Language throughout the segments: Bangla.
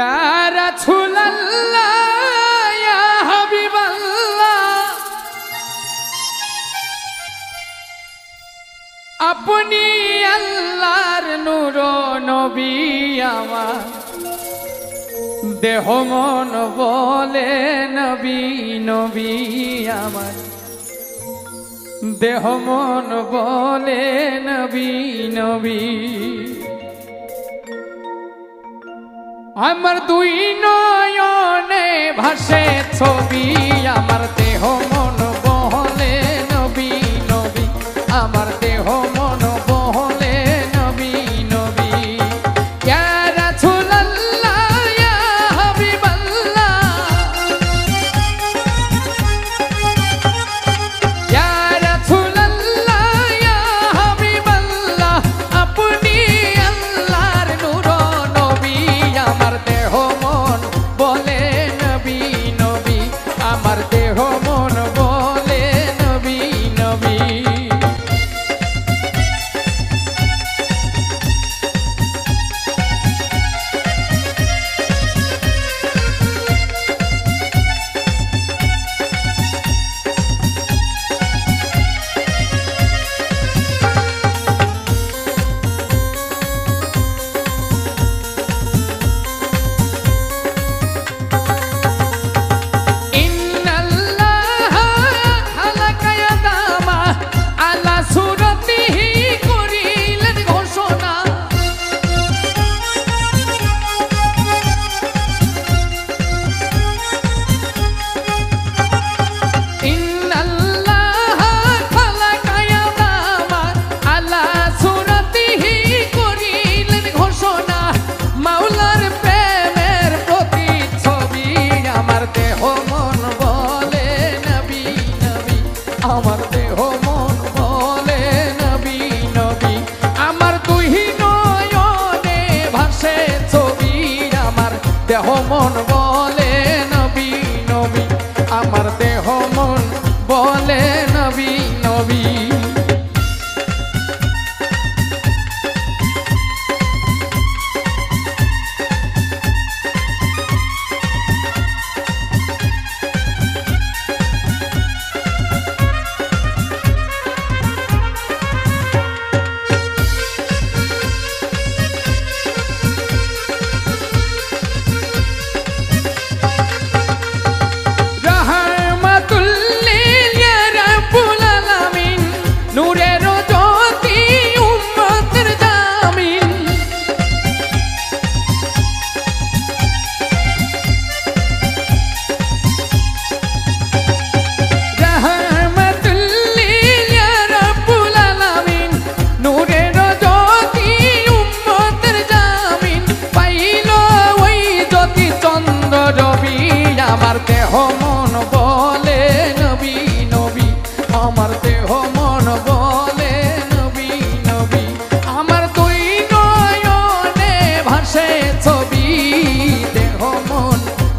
يا رسول الله يا حبيب আপনি আল্লাহর নূর নবী আমার। দেহ মন বলে নবী নবী আমার। দেহ মন বলে নবী নবী। আমার দুই নয়নে ভাসে ছবি আমার দেহ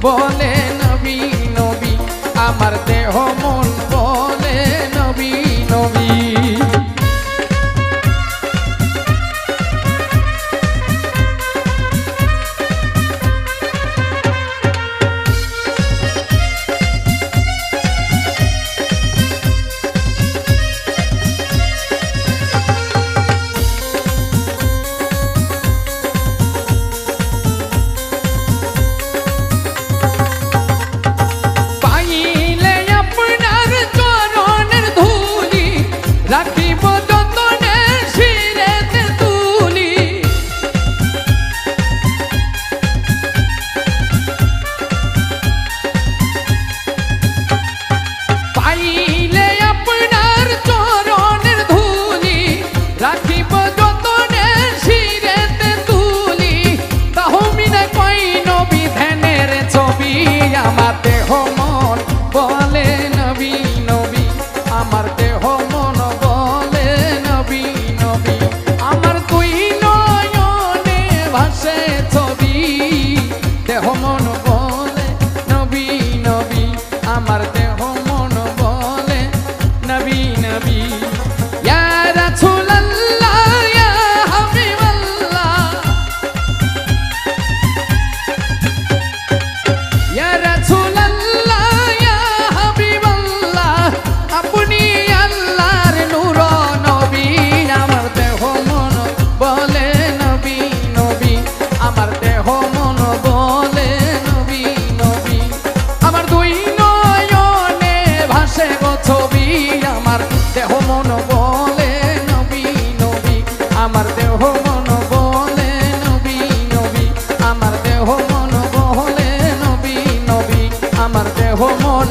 বলে নবী নবী আমার দেহ মন দেহ মন বলে নবী নবী আমার মন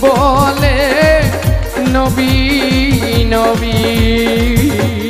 বলে নবী নবী।